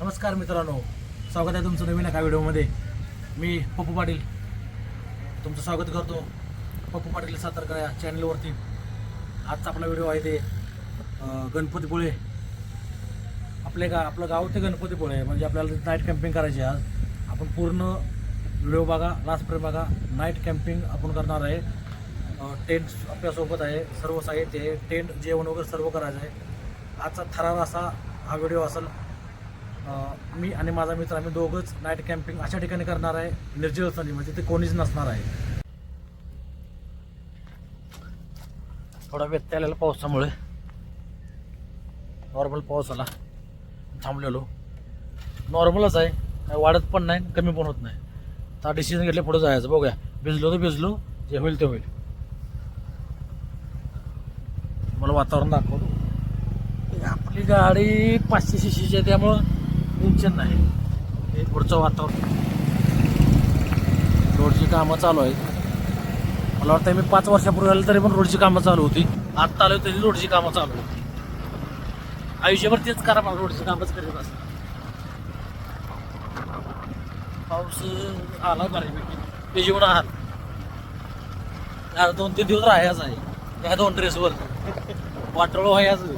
नमस्कार मित्रांनो स्वागत आहे तुमचं नवीन एका व्हिडिओमध्ये. मी पप्पू पाटील. तुमचं स्वागत करतो पप्पू पाटील सातारकर या चॅनलवरती आजचा आपला व्हिडिओ आहे ते गणपतीपुळे. आपले गा आपलं गाव ते गणपतीपुळे म्हणजे आपल्याला नाईट कॅम्पिंग करायची आहे आज. आपण पूर्ण लोह बागा लास्टपर्यंत बागा नाईट कॅम्पिंग आपण करणार आहे. टेंट आपल्यासोबत आहे सर्व साहित्य आहे. टेंट जेवण वगैरे सर्व करायचं आहे. आजचा थरार असा हा व्हिडिओ असेल मी आणि माझा मित्र आम्ही दोघंच नाईट कॅम्पिंग अशा ठिकाणी करणार आहे. निर्जळस्थानी म्हणजे ते कोणीच नसणार आहे. थोडा व्यत्यय आलेला पावसामुळे. नॉर्मल पाऊस आला. थांबलेलो. नॉर्मलच आहे. काय वाढत पण नाही कमी पण होत नाही. आता डिसिजन घेतले पुढे जायचं. बघूया. भिजलो तर भिजलो. जे होईल ते होईल. मला वातावरण दाखवतो. आपली गाडी पाचशे शिशीची आहे त्यामुळं टेन्शन नाही. हे पुढचं वातावरण. रोडची कामं चालू आहेत. मला वाटतं मी पाच वर्षापूर्वी आलो तरी पण रोडची कामं चालू होती. आत्ता आलो तरी रोडची कामं चालू होती आयुष्यभर तेच करा मला रोडची कामच करीत असत पाऊस आला बऱ्यापैकी. ते जेवण आहात. दोन तीन दिवस राहायचं आहे. त्या दोन ड्रेसवर वाटोळ व्हायचं.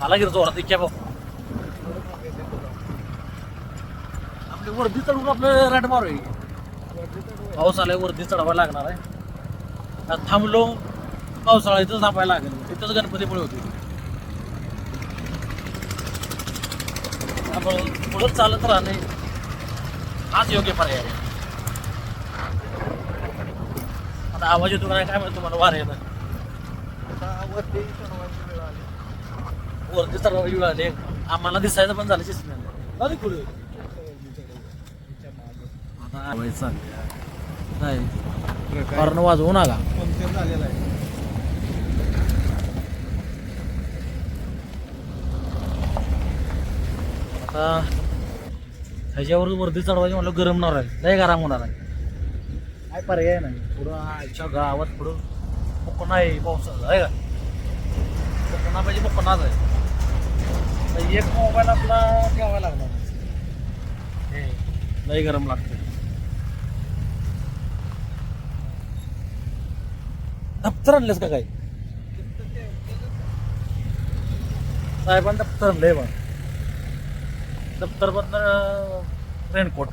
झाला गिरतो जोरात इतक्या भाऊ आपली वर्दी चढून आपलं रॅट मारू आहे. पाऊस आलाय वर्दी चढवायला लागणार आहे. आता थांबलो पावसाळा इथं थांबायला लागेल. तिथंच गणपतीपुळे होते. आपण पुढं चालत राहणे हाच योग्य पर्याय आहे. आता आवाज येतो काय म्हणतो तुम्हाला वार येतं. वरती चढवायची वेळ आम्हाला दिसायचं पण झालं शिस्त नाही. पुढे आता आवाज चालले नाही. हॉर्न वाजवू नका. झालेला आहे आता ह्याच्यावर वरती चढवायची म्हणलं गरम होणार आहे. लय गरम होणार आहे. काय पर्याय नाही. पुढं आजच्या गावात पुढं कोकण आहे पावसाचं म्हणजे आहे का? कोकणा पाहिजे कोकणाच आहे. तर एक मोबाईल आपला ठेवायला लागणार. हे लय गरम लागतं दप्तर आणलेस का काय? साहेबान दप्तर आणलंय बा दप्तर बंद रेनकोट.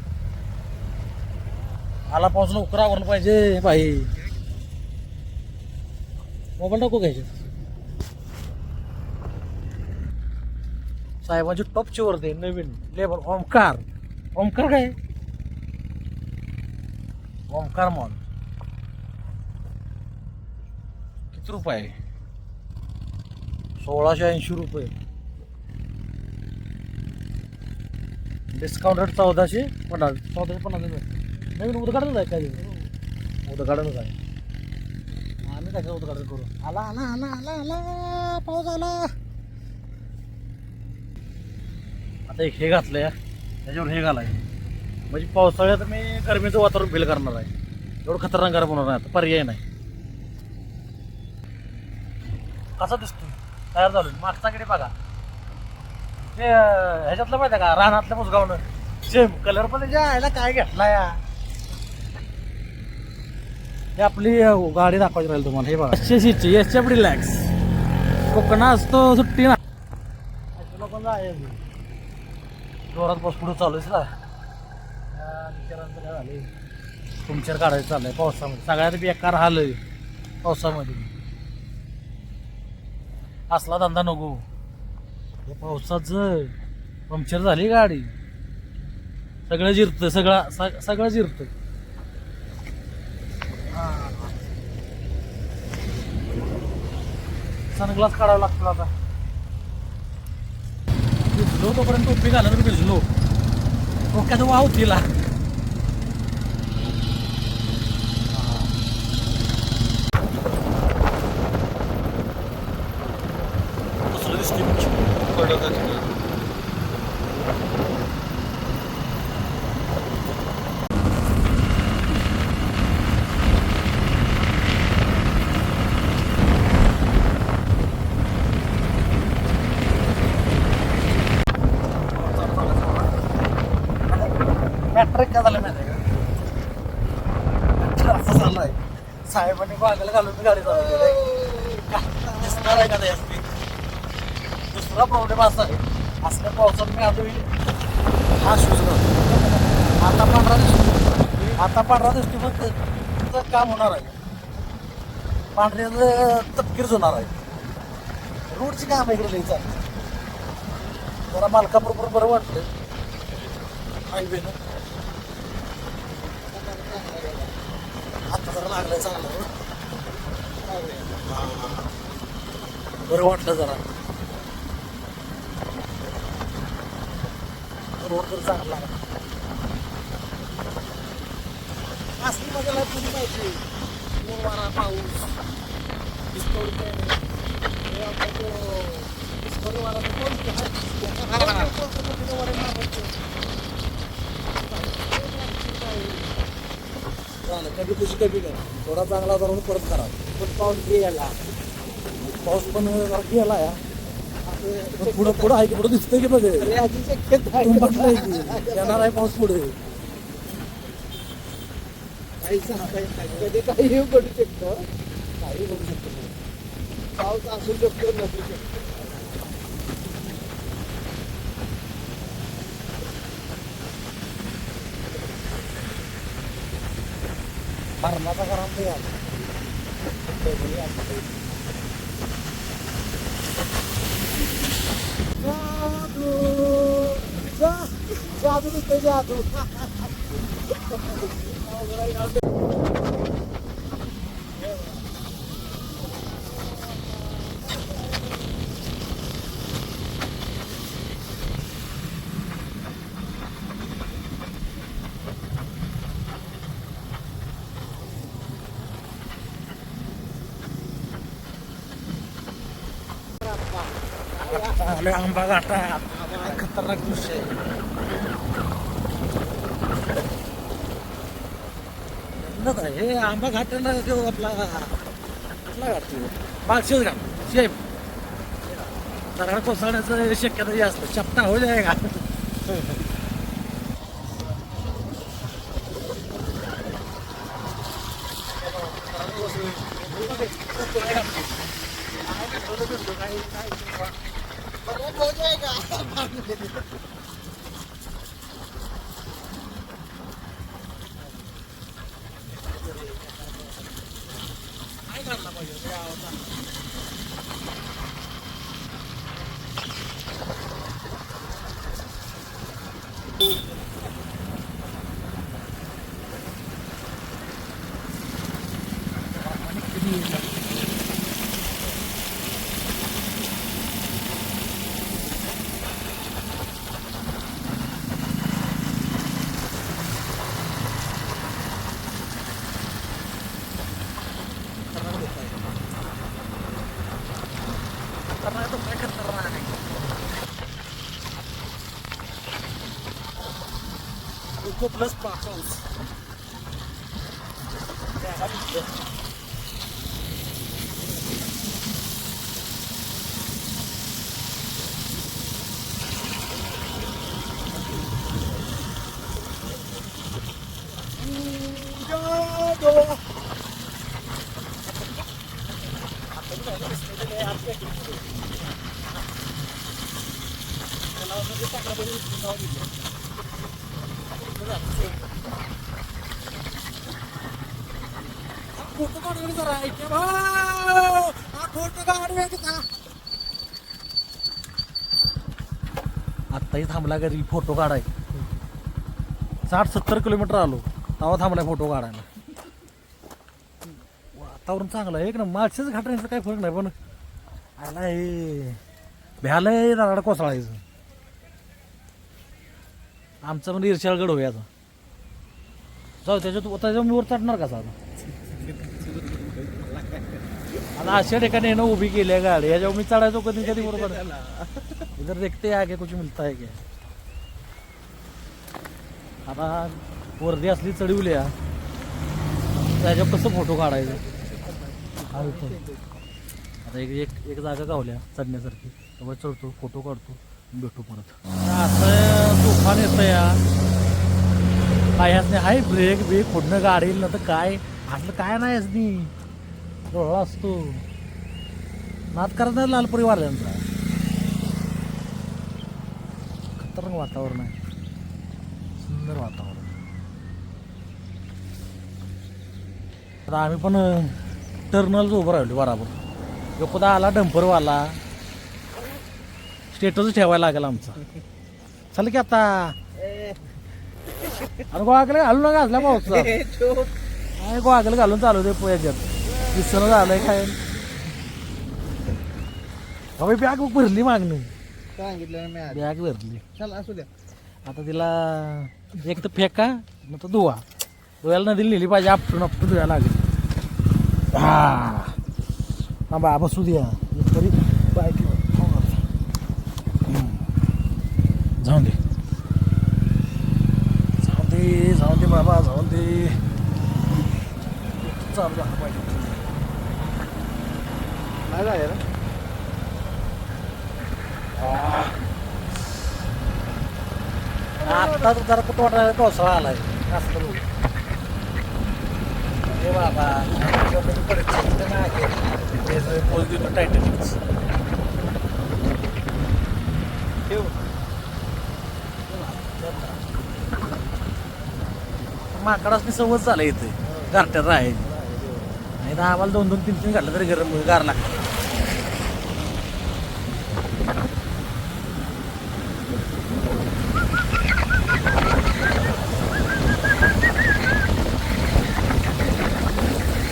आला पाऊस लवकर आवरलं पाहिजे बाई. मोबाईल नको घ्यायचे. साहेबांची टॉपची वरती नवीन. लेबर ओमकार. ओमकार काय? ओमकार मॉल किती रुपये? सोळाशे ऐंशी रुपये. डिस्काउंट रेट चौदाशे पन्नास चौदाशे पन्नास नवीन उद्घाटनच आहे काय? उद्घाटनच आहे. आम्ही काय उद्घाटन करू? आला आला आला आला आला पाऊस आला. आता एक हे घातलं या त्याच्यावर हे घालाय म्हणजे पावसाळ्यात मी गरमीचं वातावरण फील करणार आहे. एवढं खतरनाक गरम होणार नाही आता. पर्याय नाही. कसा दिसतो तयार झालो मागच्याकडे बघा. ते ह्याच्यातलं माहिती का? रानातलं मुसगावनं. सेम कलर पण त्याच्या ह्याला काय घेतला या हे आपली गाडी दाखवायची राहील तुम्हाला. हे बघा. पाचशे सीटची एस एफ रिलॅक्स. कोकणा असतो सुट्टी ना लोकांना आहे? जोरात पाऊस पुढे चालू आहे ना? झाले बिचाऱ्यांचं पंक्चर काढायचं चाललंय पावसामध्ये. सगळ्यात बेकार हाल आहे पावसामध्ये. असला धंदा नको. हे पावसाचं पंक्चर झाली गाडी. सगळं जिरतं सगळं सगळं जिरतं सनग्लास काढावा लागतो आता. भिजलो तोपर्यंत टोपी घाला तर भिजलो डोक्यात वाव तिला दुसरं दिसते मॅट्रिक काय झालं माहिती आहे का? असं आहे साहेबांनी बागाला घालून मी गाडी चालवली आहे. दिसणार आहे का ते असते दुसरा प्रॉब्लेम असा आहे. असल्या पावसात मी आजही हा शूज आता पांढरा दिसतो आता पांढरा दिसतो फक्त तुझं काम होणार आहे. पांढऱ्याचं तपकीर होणार आहे. रोडची काम आहे इकडे चालू जरा मालकाबरोबर बरं वाटलं हायवेनं. आता जरा लागलंय चांगलं बरं वाटलं जरा. रोड तर चांगला असली मजा लाईफ पाहिजे वारा पाऊस. डिस्कवरी काय नाही. हे. झालं कधी तुझी कमी कर थोडा चांगला धरून परत करा पण पाऊस गेला. पाऊस पण जरा गेला या पण पुढं पुढं आहे की पुढं दिसतंय की बघ. की येणार आहे पाऊस पुढे. कधी काही पडू शकतो. काही बघू शकतो पाऊस असू शकतो नसू शकतो. আর মাথা খারাপ হয়ে গেল জাদু জাদু জাদু जादू आंबा घाटा. खतरनाक दृश्य आहे. हे आंबा घाटाला जो आपला कुठला घाट तो? घाट शेप दराड कोसळण्याचं शक्यता जास्त. चपटा हो जाय का Thank you. plus par contre. थांबला घरी फोटो काढाय. साठ सत्तर किलोमीटर आलो तेव्हा थांबलाय फोटो काढायला. वातावरण चांगलं आहे एक ना मागच्याच घाटायचं काही फरक नाही पण आला हे भ्यालय नारळ कोसळायचं. आमचं म्हणजे ईर्षाळगड होय आता. जाऊ त्याच्यात त्याच्यावर मी वर चढणार का आता? आता अशा ठिकाणी येणं उभी केली आहे गाडी याच्यावर मी चढायचो कधी कधी बरोबर. इधर देखते आगे कुछ मिळता है क्या? आता वर्दी असली चढवली या त्याच्यावर कसं फोटो काढायचं? हा आता एक एक एक जागा गावल्या चढण्यासारखी. त्यामुळे चढतो फोटो काढतो भेटू परत. असं तुफान येतं या. काय यासने हाय ब्रेक ब्रेक पुढनं गाडी ना तर काय? असलं काय नाही असनी डोळा असतो. नाद करणार लालपुरी वाल्यांचा. खतरनाक वातावरण आहे. सुंदर वातावरण. आता आम्ही पण टर्नलच उभं राहिलो बराबर एखादा आला डंपरवाला. स्टेटस ठेवायला लागेल आमचा. चल की आता. अरे गोवाकडे घालून नका असल्या पाऊसचा काय गोवाकडे घालून चालू दे याच्यात. दिसणं झालंय काय. बाबा बॅग भरली मागणी. सांगितलं ना मी. बॅग भरली. चल असू द्या. आता तिला एक तर फेका न तर धुवा. धुवायला नदीला नेली पाहिजे आपटून आपटून धुवायला लागेल. हा. थांबा बसू द्या. तरी बाईक जाऊन दे. जाऊन दे जाऊन दे बाबा जाऊन दे. चालू झालं पाहिजे. नाही जायला आता तर जरा तोंडाला कोसळा आलाय जास्त हे बाबा कमी परीक्षेत तर नाही गेलं. हे सगळे पोच देतो टायटनच. माकडासनी सवच झालं इथे गारट्यात राहायची नाही तर आम्हाला दोन दोन तीन तीन घातलं तरी गरम गार लागतं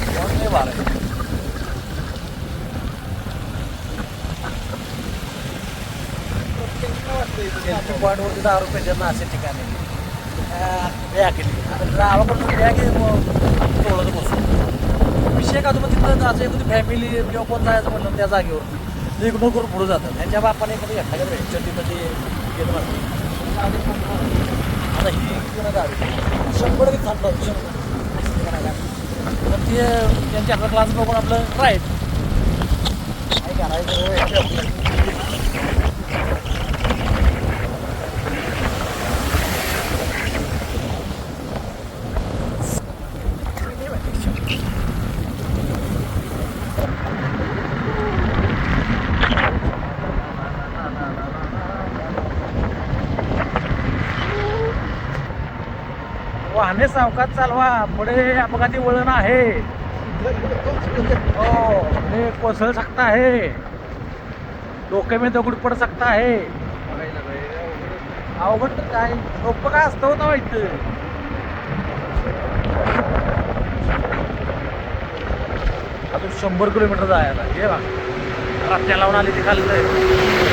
कोण नाही बारा. सेल्फी पॉईंटवरती दहा रुपयाच्या ना असे ठिकाणी बॅग केली आता गावाकडून बॅग तोडत बसू विषय का तुम्ही तिथं जायचं एखादी फॅमिली किंवा कोण जायचं म्हणलं त्या जागेवर ते इकडून करून पुढे जातात त्यांच्या बापाने एखादी घटना का तिथे गेलं आता ही शंभर की थांबलं शंभर तर ते त्यांच्या आपला क्लास बघून आपलं राईट काय करायचं वाहने सावकाश चालवा. पुढे अपघाती वळण आहे. हो पुढे कोसळ सकता आहे. डोके मी दगड पड सकता आहे. अवघड तर काय? सोपं काय असतं होतं माहिती अजून शंभर किलोमीटर जायला हे बा रस्त्या लावून आली ती खाल्लं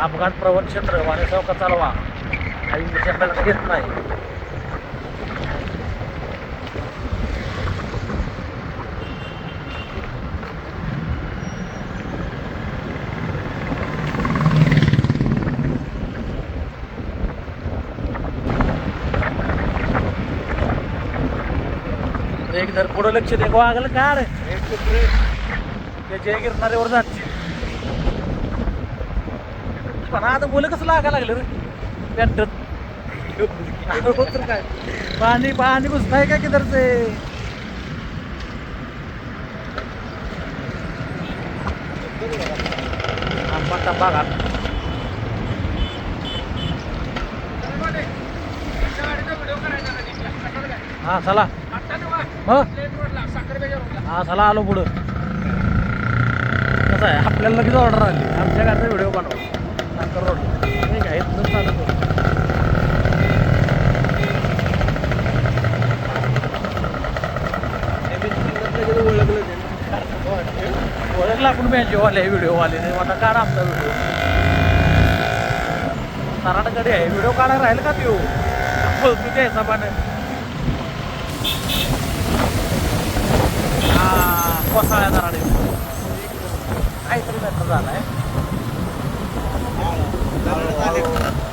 अपघात प्रवण क्षेत्र वाणे चौका चालवा? काही आपल्याला घेत नाही. एक जर पुढं लक्ष दे. वागलं का रे ते जय गिरणाऱ्यावर जाते पण आता बोल कसं लागा लागलं रे? पॅन्टत काय पाणी पाणी घुसताय काय किधरचे? आंबा टंबा घाल. हा चला. हा चला आलो पुढं. कसं आहे? आपल्याला लगेच ऑर्डर आली. आमच्या गाडीचा व्हिडिओ बनवा. साखर रोड ठीक आहे इथून चालू करू ओळखलं त्यांनी ओळखला आपण मॅचवाले व्हिडिओवाले नाही आता काढा आमचा व्हिडिओ सराडकडे आहे व्हिडिओ काढा राहील का त्यो बोलतो त्या हिशोबाने हा कोसाळ्या दराडे काहीतरी मॅटर झालाय दरड आले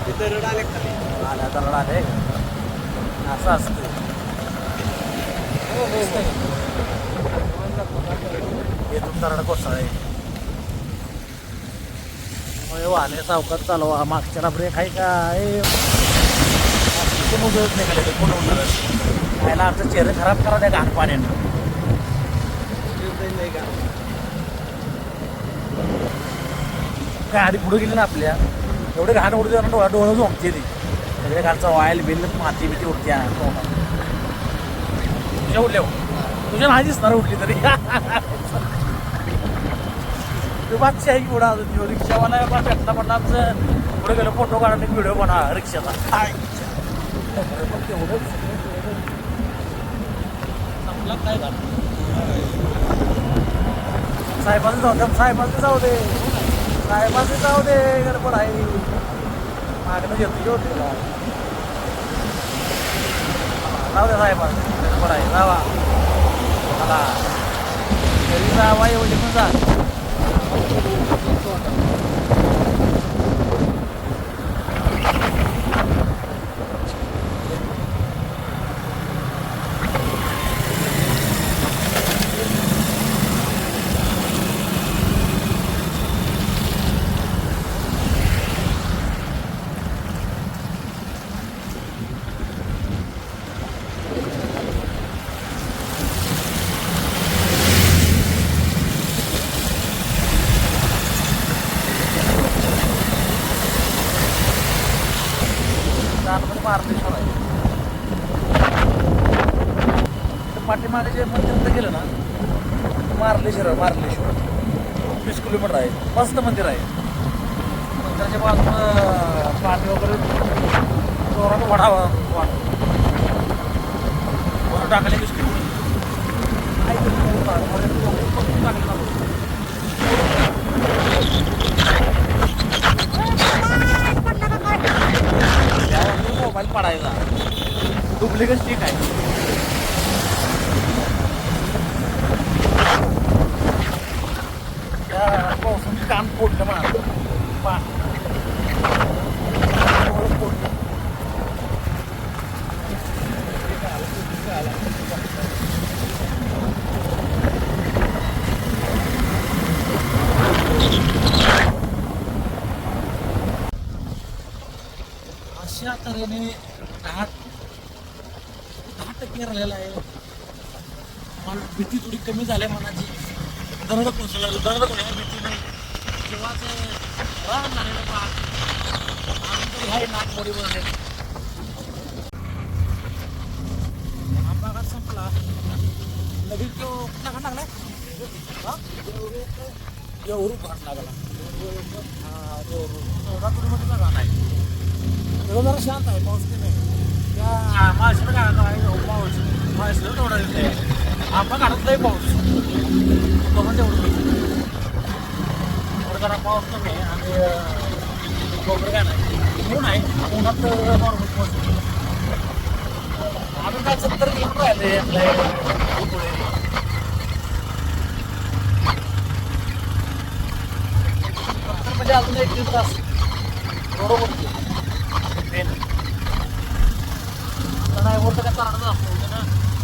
ते दरड आले खाली असं असतं कोसळ आहे. सावकाश चालवा मागच्याला ब्रेक आहे का? कोण उजळत नाही का? कोण उजळत खायला आमचं चेहरे खराब करा त्या घाण पाण्यानं. नाही का गाडी पुढे गेली ना आपल्या. एवढे घाण उडते ना डोळा डोळं झोपते ती. सगळे घाणचा ऑइल बिल माती बिती उडते तुझ्या उडल्या हो. तुझ्या नाही दिसणार उडली तरी. तू बादशी आहे की उडा अजून? तो रिक्षावाला बा भेटला म्हटलं आमचं. पुढे गेलो फोटो काढून एक व्हिडिओ बनवा रिक्षाचा. काय मग काय झालं जाऊ द्या साहेबांनी जाऊ दे. साहेबांनी जाऊ दे गडबड आहे. मागणं घेतो घेऊ दे जाऊ दे साहेबांनी गडबड आहे. जावा. मला घरी जावा एवढी पण जा. दानमध्ये मार्लेश्वर आहे तर पाठीमागे जे मंदिर गेलं ना मार्लेश्वर मार्लेश्वर. वीस किलोमीटर आहे मस्त मंदिर आहे. मंदिराच्या बाजूनं पाणी वगैरे जोरात वाढावा वाढ. टाकले वीस किलोमीटर. काय ते टाकले ना. त्यावर मोबाईल पडायचा डुप्लिकेट स्टिक आहे. त्या पावसाचं फोडलं म्हणा पा फोडलं. अशा तऱ्हेने दहा दहा टक्के राहिलेला आहे. मला भीती थोडी कमी झाली मनाची. दरड कोसळलं दरड कोसळल्या भीती नाही. किंवा ते रान झालेलं पाक अजून तरी आहे नागमोडी वगैरे संपला. लगेच तो कुठला घाट लागला? हा? एवढू घाट लागला. हा एवढू एवढा किलोमीटरचा घाट आहे. एवढं जरा शांत आहे पाऊस की नाही त्या माळशीला काय आहे हो पाऊस माळशीला तेवढा येते आंबा काढत नाही पाऊस. बघून पण तेवढं थोडं जरा पाऊस कमी आहे आणि गोबर काय नाही ऊन आहे. उन्हात नॉर्मल पाऊस आम्ही काय सत्तर किलोमीटर राहिले आपल्या पुढे म्हणजे अजून एक तास बरोबर नाही काय असतो ना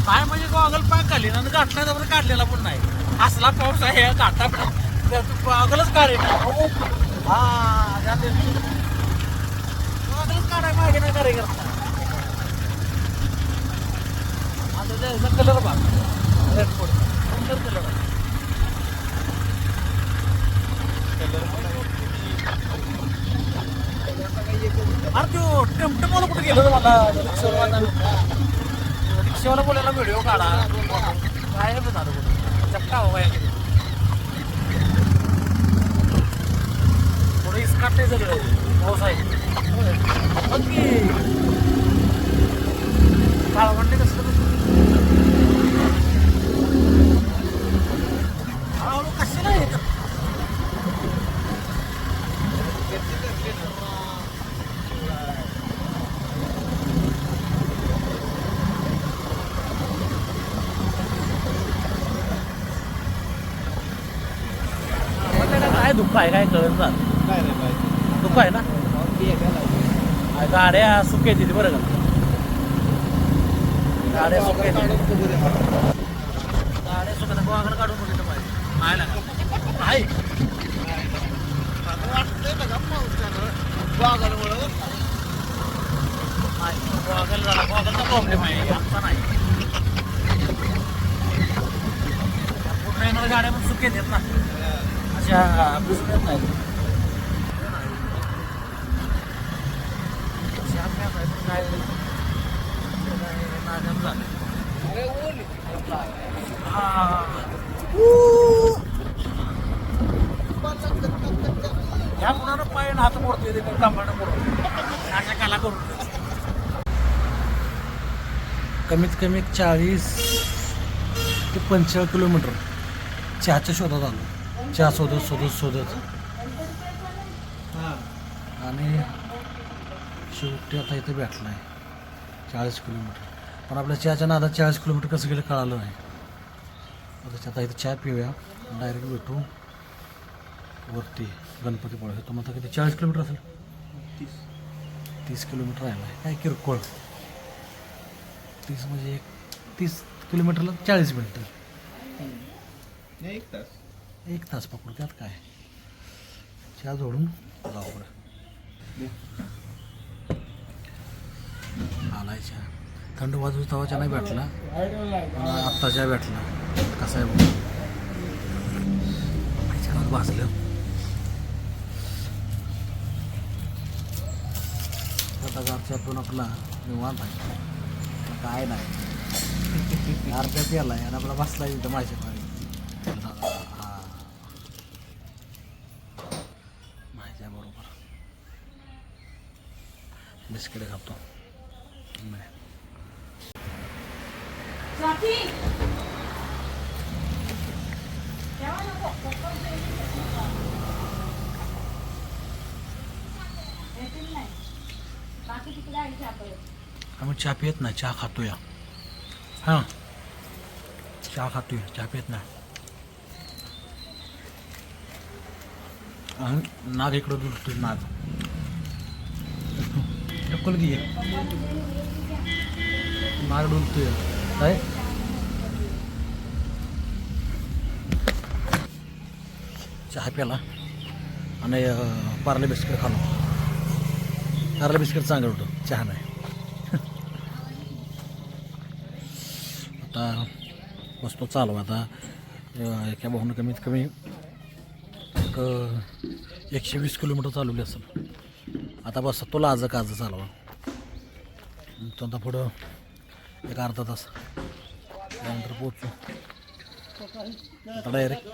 काय म्हणजे गॉगल पाक काढली ना गाठला तर काढलेला पण नाही. असला पाऊस आहे गाठा गॉगलच काढे ना हा जाते गॉगलच काढाय मागे नाही करे करता आता कलर बा रेड सुंदर कलर आहे अरे तो टेम्पटेमॉल कुठे मला रिक्षावाला रिक्षावाला बोलायला व्हिडिओ काढा. काय हो नाही झालं. चक्का हवा थोडं इसकाटते सगळं पाऊस आहे बघ की कसं हळूहळू कशाला येतं काय दुःख आहे काय कळत ना दुःख आहे ना? गाड्या सुक्या तिथे बरं का. गाड्या सुक्या गाड्या सुक्या गोवाकडे काढून बघितलं पाहिजे आहे ना आहे वाटतंय बघा गॉगल मुळे गॉगल झाला गॉगलचा प्रॉब्लेम आहे आमचा नाही. पूर्ण गाड्या पण चुक येतात ना. अशा दिसून नाही. अशा आपल्या काय ह्या कुणाला पाय आणि हात मोडतोय ते पण कांबाडं मोडतो अशा काला करून. कमीत कमी चाळीस ते पंचेचाळीस किलोमीटर चहाच्या शोधात आलो. चहा शोधत शोधत शोधत आणि शेवटी आता इथे भेटला आहे चाळीस किलोमीटर. पण आपल्या चहाच्या नादात चाळीस किलोमीटर कसं गेलं कळालं नाही. आता आता इथं चहा पिऊया. डायरेक्ट भेटू. वरती गणपतीपुळे तो म्हणता किती चाळीस किलोमीटर असेल. तीस. किलोमीटर राहिला आहे काय किरकोळ. तीस म्हणजे एक तीस किलोमीटरला चाळीस मिनटं. एक तास. एक तास पकडू त्यात काय? चहा जोडून जाऊ पुढे. आलाय चहा थंड वाजू तवाच्या नाही भेटला. पण आत्ता चहा भेटला. कसा आहे बघू. छान वाजलं आता घरच्यातून आपला निवांत आहे. काय नाही. अर्ध्या प्याला आहे आणि आपला बसला इथं माझ्या हा माझ्या बरोबर बिस्किट खातो. स्वाती! बाकी तिकडे आहे चहा आम्ही चहा पित नाही चहा खातोय हां चहा चहा नाही आणि नाग इकडं दुखतोय नाग। टक्कल घे. नाग डुलतोय काय? चहा प्याला. आणि पार्ले बिस्किट खालो. पार्ले बिस्किट चांगलं होतं. चहा नाही. आता वस्तू चालू. आता एका भाऊनं कमीत कमी एक एकशे वीस किलोमीटर चालवली असेल. आता बस तुला आज काज चालवा तो आता पुढं एक अर्धा तास. त्यानंतर पोचू आता डायरेक्ट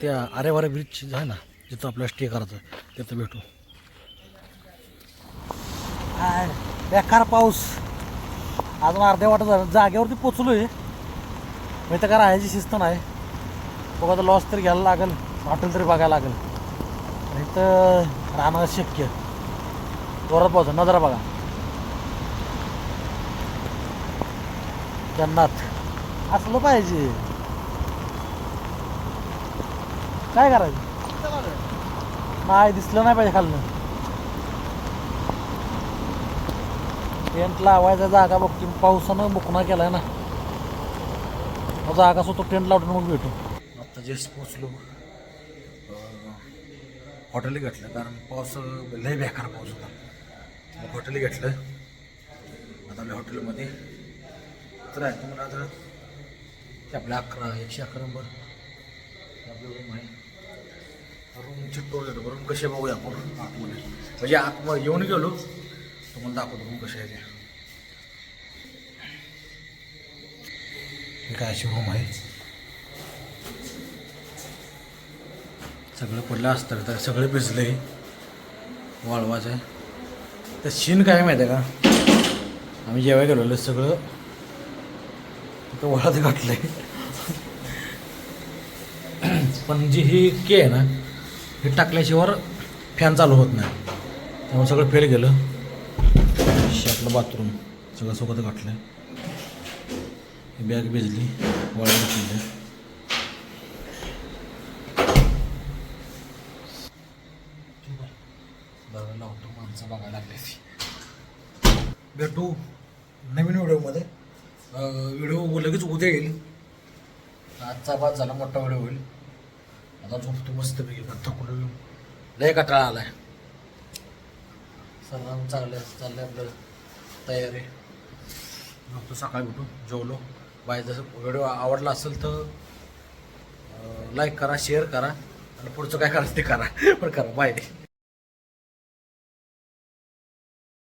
त्या आरेवारे ब्रिज आहे ना जिथं आपल्याला स्टे करायचं तिथं भेटू. बेकार पाऊस. अजून अर्ध्या वाटत झालं. जागेवरती पोचलो आहे मी तर काय राहायची शिस्त नाही. बघा आता लॉस तरी घ्यायला लागेल. हॉटेल तरी बघायला लागेल. नाही तर राहणं शक्य. जोरात पावसा नजरा बघा. जन्नात. असलं पाहिजे. काय करायचं? नाही दिसलं नाही पाहिजे खालनं. टेंट लावायचा जागा बघतो. तुम्ही पावसानं बुकना केलाय ना. मग जागा सुद्धा टेंट लावून मग भेटू. आता जस्ट पोचलो हॉटेल घेतलं कारण पाऊस लय बेकार पाऊस होता. मग हॉटेल घेतलं. आता आपल्या हॉटेलमध्ये तर आहे तुम्हाला आता ते आपल्या अकरा एकशे अकरा नंबर आपलं रूम आहे. रूमची टोळ येतो रूम कसे बघूया आपण. आतमध्ये. म्हणजे आतमध्ये येऊन गेलो तुम्हाला दाखवतो रूम कसे आहे ते. काय अशी रूम आहे? सगळं पडलं असतं तर सगळं भिजलं आहे वाळवाचं आहे. तर शीन काय माहिती आहे का? आम्ही जेव्हा गेलो सगळं. तिथं वळात घातलं आहे पण जी ही के आहे ना हे टाकल्याशिवाय फॅन चालू होत नाही. त्यामुळे सगळं फेल गेलं. शेतलं बाथरूम सगळं सोबत घातलं आहे बॅग भिजली वळा घातली बरं लावतो माणसं बघायला लागले भेटू नवीन व्हिडिओमध्ये. व्हिडिओ लगेच उद्या येईल. आजचा बाद झाला मोठा व्हिडिओ होईल. आता झोपतो मस्त पैकी थकून लय कटाळा आला आहे सर्व चांगलं चाललं आपलं तयारी. झोपतो सकाळी उठून जेवलो. बाय जसं व्हिडिओ आवडला असेल तर लाईक करा शेअर करा. आणि पुढचं काय करायचं ते करा. पण करा बाय